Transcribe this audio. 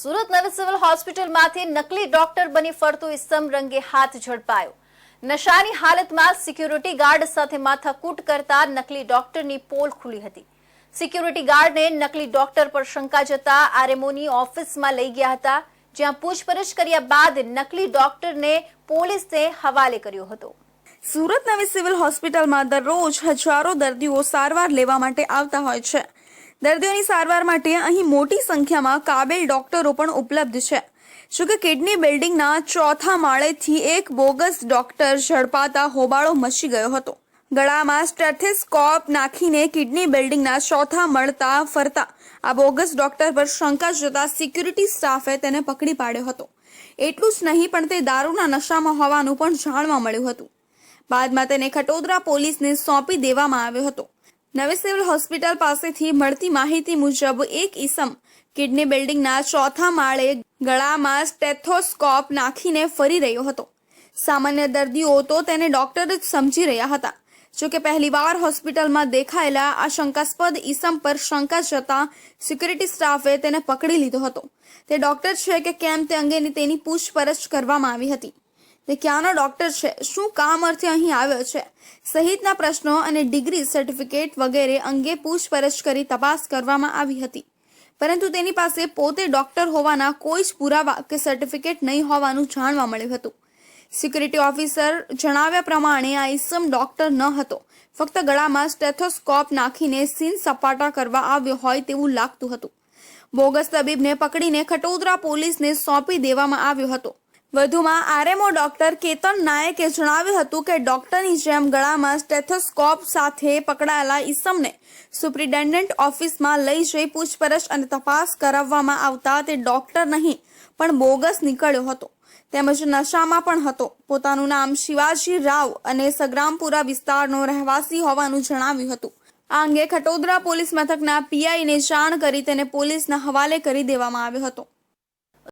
સુરત નવી સિવિલ હોસ્પિટલમાંથી નકલી ડોક્ટર બની ફરતો ઇસમ રંગે હાથ ઝડપાયો. નશાની હાલતમાં સિક્યુરિટી ગાર્ડ સાથે માથાકૂટ કરતા નકલી ડોક્ટરની પોલ ખુલી હતી. સિક્યુરિટી ગાર્ડને નકલી ડોક્ટર પર શંકા જતા આરએમઓની ઓફિસમાં લઈ ગયા હતા, જ્યાં પૂછપરછ કર્યા બાદ નકલી ડોક્ટરને પોલીસને હવાલે કર્યો હતો. સુરત નવી સિવિલ હોસ્પિટલમાં દરરોજ હજારો દર્દીઓ સારવાર લેવા માટે આવતા હોય છે. દર્દીઓની સારવાર માટે અહીં મોટી સંખ્યામાં કાબેલ ડોક્ટરો પણ ઉપલબ્ધ છે. જોકે કિડની બિલ્ડિંગના ચોથા માળેથી એક બોગસ ડોક્ટર ઝડપાતા હોબાળો મચી ગયો હતો. ગળામાં સ્ટેથેસ્કોપ નાખીને કિડની બિલ્ડિંગના ચોથા મળતા ફરતા આ બોગસ ડોક્ટર પર શંકા જતા સિક્યુરિટી સ્ટાફે તેને પકડી પાડ્યો હતો. એટલું જ નહીં, પણ તે દારૂના નશામાં હોવાનું પણ જાણવા મળ્યું હતું. બાદમાં તેને ખટોદરા પોલીસને સોંપી દેવામાં આવ્યો હતો. નવી સિવિલ હોસ્પિટલ પાસેથી મળતી માહિતી મુજબ એક ઈસમ કિડની બિલ્ડિંગના ચોથા માળે ગળામાં સ્ટેથોસ્કોપ નાખીને ફરી રહ્યો હતો. સામાન્ય દર્દીઓ તો તેને ડોક્ટર જ સમજી રહ્યા હતા. જોકે પહેલીવાર હોસ્પિટલમાં દેખાયેલા આ શંકાસ્પદ ઈસમ પર શંકા જતા સિક્યુરિટી સ્ટાફે તેને પકડી લીધો હતો. તે ડોક્ટર છે કે કેમ તે અંગેની તેની પૂછપરછ કરવામાં આવી હતી. તે ક્યાંનો ડોક્ટર છે? શું કામ અર્થે અહીં આવ્યો છે? સહિતના પ્રશ્નો અને ડિગ્રી સર્ટિફિકેટ વગેરે અંગે પૂછપરછ કરી તપાસ કરવામાં આવી હતી. પરંતુ તેની પાસે પોતે ડોક્ટર હોવાના કોઈ જ પુરાવા કે સર્ટિફિકેટ નહીં હોવાનું જાણવા મળ્યું હતું. સિક્યુરિટી ઓફિસર જણાવ્યા પ્રમાણે આ ઇસમ ડોક્ટર ન હતો. ફક્ત ગળામાં સ્ટેથોસ્કોપ નાખીને સીન સપાટા કરવા આવ્યો હોય તેવું લાગતું હતું. બોગસ તબીબને પકડીને ખટોદરા પોલીસને સોંપી દેવામાં આવ્યો હતો. વધુમાં આરએમઓ ડોક્ટર કેતન નાયકે જણાવ્યું હતું કે ડોક્ટરની જેમ ગળામાં સ્ટેથોસ્કોપ સાથે પકડાયેલા ઈસમને સુપ્રિન્ટેન્ડન્ટ ઓફિસમાં લઈ જઈ પૂછપરછ અને તપાસ કરાવવામાં આવતા તે ડોક્ટર નહીં, પણ બોગસ નીકળ્યો હતો. તેમજ નશામાં પણ હતો. પોતાનું નામ શિવાજી રાવ અને સગ્રામપુરા વિસ્તારનો રહેવાસી હોવાનું જણાવ્યું હતું. આ અંગે ખટોદરા પોલીસ મથકના પીઆઈને જાણ કરી તેને પોલીસના હવાલે કરી દેવામાં આવ્યો હતો.